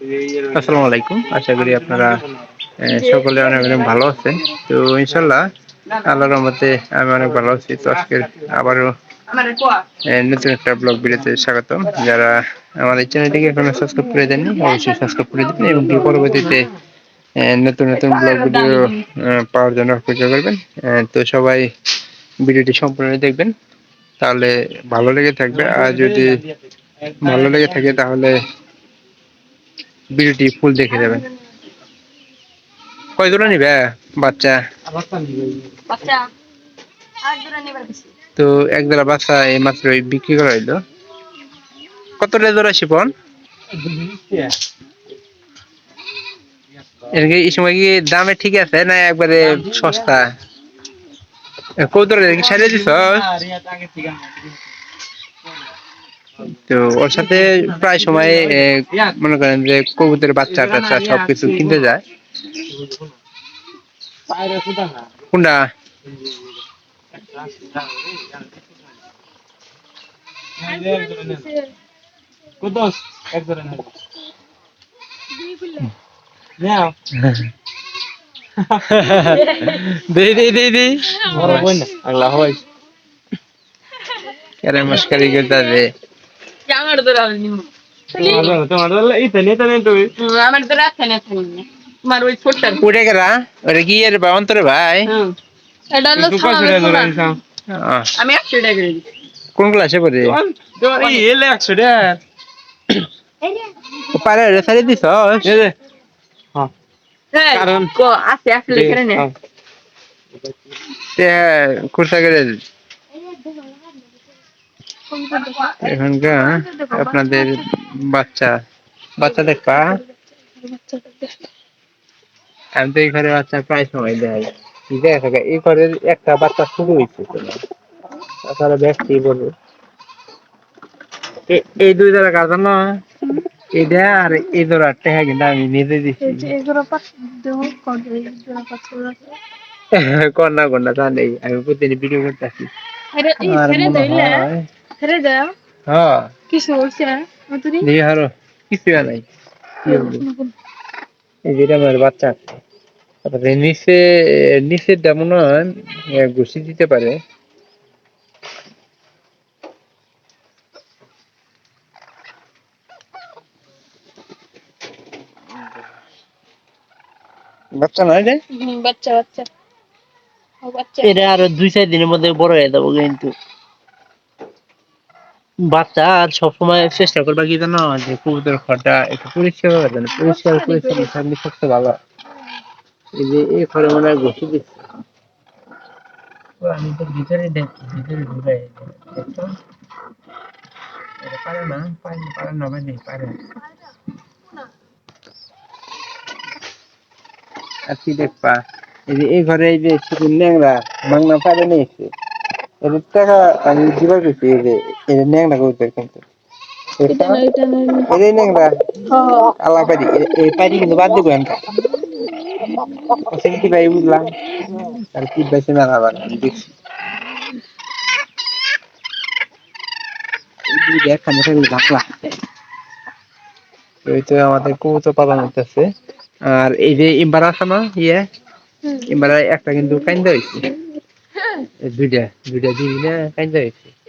আসসালামু আলাইকুম। আশা করি আপনারা সকলে অনেক অনেক ভালো আছেন। তো ইনশাল্লাহ আল্লাহর রহমতে আমি অনেক ভালো আছি। তো আজকে আবারও নতুন একটা ব্লগ ভিডিওতে স্বাগতম। যারা আমাদের চ্যানেলটিকে এখনও সাবস্ক্রাইব করে দেননি, অবশ্যই সাবস্ক্রাইব করে দিন এবং পরবর্তীতে নতুন নতুন ব্লগ ভিডিও পাওয়ার জন্য অপেক্ষা করবেন। তো সবাই ভিডিওটি সম্পূর্ণ দেখবেন। তাহলে ভালো লেগে থাকবে। আর যদি ভালো লেগে থাকে, তাহলে ভিডিওটি ফুল দেখে যাবেন কয় জোড়া নিবে? বাচ্চা? বাচ্চা। আর দূরে নেবার কিছু? তো এক জোড়া বাচ্চা এই মাত্র বিক্রি করা হইল। কত রে জোড়া শিপন? এই সময় কি দামে ঠিক আছে না একবারে সস্তা? কত কি সারিয়ে দিছ? তো ওর সাথে প্রায় সময় মনে করেন যে কবুতরের বাচ্চা টাচ্চা সবকিছু কিনতে যায়। কোনটা কেরে করতে কোন ক্লাসে পড়ে পারে রে সারি দিছ হ্যাঁ কারণ- আছে আসলে করে নে। তে কুর্তা করে এখানকার আপনাদের বাচ্চা। বাচ্চা দেখবা আমি তো এই ঘরে বাচ্চা প্রায় সময় দেয়। দেখা এই ঘরের একটা বাচ্চা শুরু হয়েছে তাছাড়া ব্যক্তি বলব এ- এই দুই জোড়া কাজ না আর এই জোড়া টেহা কিন্তু আমি নিজে দিচ্ছি কন্যা কন্যা তা নেই আমি প্রতিদিন ভিডিও করতে আসি আর হ্যাঁ। কিছু বলছে নাই। এই যেটা আমার বাচ্চা তারপরে নিচে নিচেরটা মনে হয় ঘুষি দিতে পারে। বাচ্চা নয় রে বাচ্চা বাচ্চা। বাচ্চা। এটা আরও দুই চার দিনের মধ্যে বড় হয়ে যাব কিন্তু। বাচ্চা আর সবসময় চেষ্টা করবা কি জানো যে কবুতর ঘরটা একটু পরিষ্কার হবে যেন পরিষ্কার পরিচ্ছন্ন থাকলে সবচেয়ে ভালো। এই যে এই ঘরে মনে হয় ঘষি দিচ্ছে। আমি তো ভিতরে দেখছি ভিতরে পারে না পারে না পারে না পারে আর কি দেখবা? এই যে এই ঘরে এই যে শুধু ন্যাংরা মাংনা পারে নিয়েছে টাকা আমি এই যে এই যে ন্যাংরা কবুতর কিন্তু এটা এই যে ন্যাংরা আল্লাহ পারি এ- এই পারি কিন্তু বাদ দিব এনকা ওসে কি ভাই বুঝলাম আর কি বেশি না আবার আমি দেখছি এই দুই দেখ খানে থাকলে ঢাকলা ওই তো আমাদের কবুতর পালন হইতেছে আর এই যে ইম্বার আছে না ইয়ে ইম্বার একটা কিন্তু কাইন্দা হয়েছে এই দুইটা দুইটা দিবি না কাইন্দা হয়েছে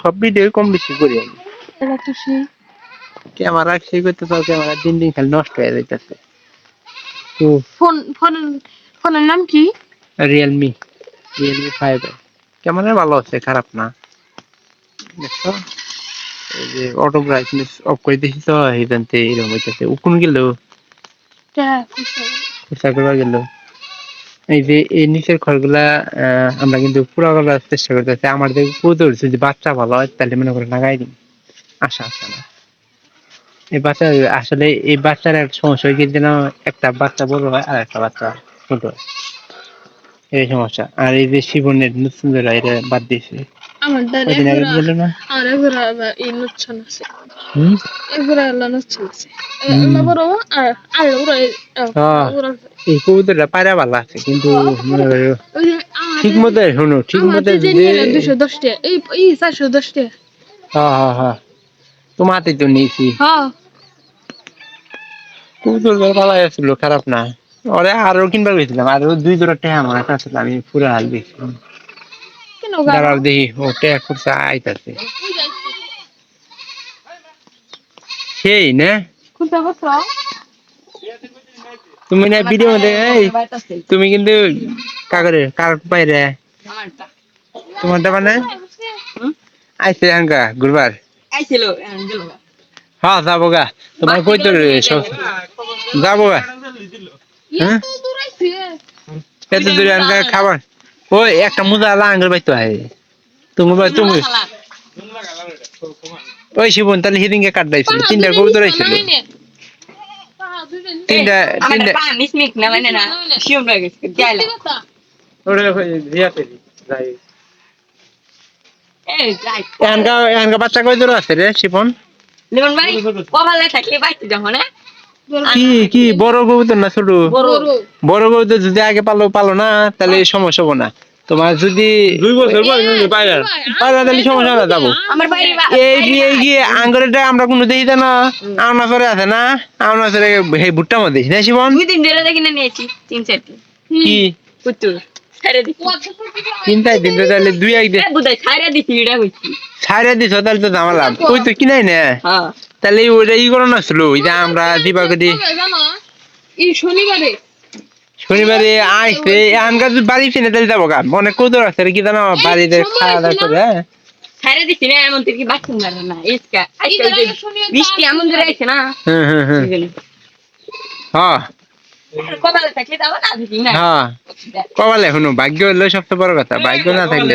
সব ভিডিও কম বেশি করি আমি। ক্যামেরা সেই করতে তো ক্যামেরা দিন দিন খালি নষ্ট হয়ে যাইতেছে। তো ফোন ফোন ফোনের নাম কি? রিয়েলমি রিয়েলমি ফাইভ ক্যামেরা ভালো আছে খারাপ না। দেখছ এই যে অটো ব্রাইটনেস অফ করে দিছি তো এই জানতে এরকম হইতেছে। উকুন গেল। করবা গেল। এই যে এই নিচের খড়গুলা আমরা কিন্তু পুরা করার চেষ্টা করতেছি। আমার দেখে পুজোর যদি বাচ্চা ভালো হয়, তাহলে মনে করে লাগাই দিন। আশা আছে না এই বাচ্চা, আসলে এই বাচ্চার একটা সমস্যা হয় যেন একটা বাচ্চা বড় হয়, আর একটা বাচ্চা ছোট হয়। এই সমস্যা। আর এই যে শিবনের নতুন এটা বাদ দিয়েছে। আমার দ্বারা আর এগুলা এই নুচ্ছন আছে। এগুলা এলা নুচ্ছন আছে। এলা বড় আর আর ওরা হ্যাঁ এই কবুতরটা পায়রা ভালো আছে কিন্তু মনে করো ওই যে আমার ঠিক মতো শোনো ঠিক মতো আমাদের যে যদি নিয়ে দুশো দশ টাকা। এই এই চারশো দশ টাকা। হ্যাঁ হ্যাঁ হ্যাঁ তোমার তো নিয়েছি। হ্যাঁ কবুতর ভালো আসছিল খারাপ না। ওরে আরও কিনবার গেছিলাম আরও দুই জোড়া টেহা আমার কাছে আমি পুরো হাল দিয়েছি কেন দাঁড়াও দেখি ও টেহা করছে আইতাছে। সেই না? তুমি না ভিডিও এই তুমি কিন্তু কাগরে কার বাইরে। তোমারটা মানে আইছে আনকা গুরবার। আইছিল হ্যাঁ যাব গা। তোমার কই তো যাব গা। হ্যাঁ? এত দূরে আনকা খাবার। ওই একটা মুজা আলা আঙ্গুর বাইতো হয়। তুমি ভাই তুমি ওই শিবন তাহলে সেদিনকে কাটাইছিল তিনটা কবুতর আইছিল তিনটা তিনটা ওরে রিয়াতে যাই এনকা এনকা বাচ্চা কই দূর আছে রে শিপন কি কি বড় কবুতর না ছোট? বড়। কবুতর যদি আগে পালো পালো না তাহলে সমস্যা হব না। তোমার যদি দুই বছর পাইলা তাহলে সমস্যা না যাব। আমার এই যে এই যে আঙ্গুরটা আমরা কোনো দেখি না। আওনা করে আছে না। আওনা করে এই ভুট্টা মধ্যে না শিবন? দুই দিন ধরে দেখি না নিয়েছি তিন চারটি কি? পুতুল ছেড়ে দিচ্ছি দিন তো তাহলে দুই এক দিন। বুধাই ছাড়ে এটা হইছি ছাড়ে দিছ তাহলে তো জামালাম কই তো কিনাই না? হ্যাঁ। তাহলে ওইটা ই করো না ছিল ওই যে আমরা দিবা করি এই শনিবারে শনিবারে আইসে যদি বাড়ি চিনে তাহলে যাব গা অনেক কৌতর আছে কি জানো বাড়িতে খাওয়া দাওয়া করে হ্যাঁ? না এমন থেকে না ইসকা বৃষ্টি এমন ধরে আছে না হ্যাঁ হ্যাঁ কবালে শুনো ভাগ্য হলো সবচেয়ে বড় কথা ভাগ্য না থাকলে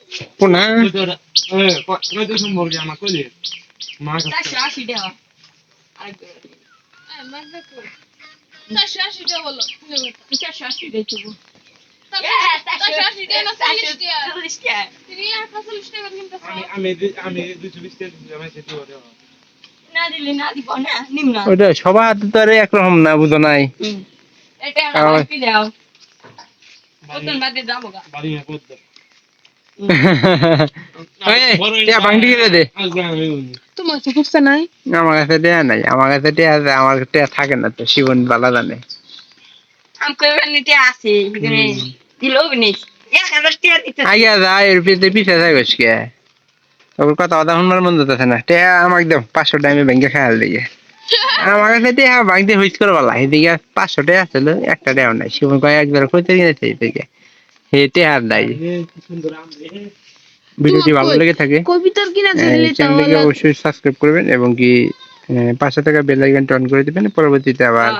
কোনা? না না না না সবার তো আর একরকম না বুঝো নাই? এটা আবার- আমার কি দাও কতন বাদে যাব গা বাংটি করে দে? তোমার তো খুঁজতে নাই আমার কাছে টিয়া নাই আমার কাছে টিয়া আছে আমার টিয়া থাকে না তো শিবন বালা জানে। আমি কইবার নিতে আসি দিলেও নেই এক হাজার টাকা দিতে আগে যা এর পিছে পিছে যাই গেছে তোর কথা কথা শুনবার মন না। টিয়া আমাকে দাও পাঁচশো টাইমে ব্যাংকে খেয়াল দিয়ে আমার কাছে টিয়া বাংটি হুইস করে বলা এদিকে পাঁচশো টাকা ছিল একটা টাকাও নাই। শিবন কয় একবার কইতে কিনেছে এদিকে আর নাই। ভিডিওটি ভালো লেগে থাকে কবিতার কিনা চ্যানেলটিকে অবশ্যই সাবস্ক্রাইব করবেন এবং কি আহ, পাশে থাকা বেল আইকনটা অন করে দিবেন। পরবর্তীতে আবার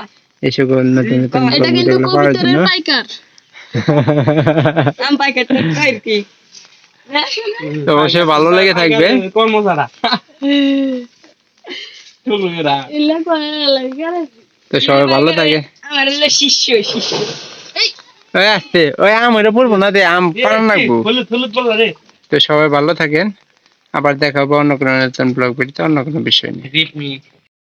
এই সকল নতুন নতুন এটা কিন্তু ভিডিওগুলো পাওয়ার জন্য। পাইকার। আম পাইকার কি? তো অবশ্যই ভালো লেগে থাকবে। লাগা তো সবাই ভালো থাকে। আমার শিষ্য শিষ্য। ওই আসছে ওই আম ওইটা পড়ব না দে? আম পারান লাগবো তো সবাই ভালো থাকেন। আবার দেখাবো অন্য কোনো নতুন ব্লগ ভিডিওতে অন্য কোনো বিষয় নিয়ে।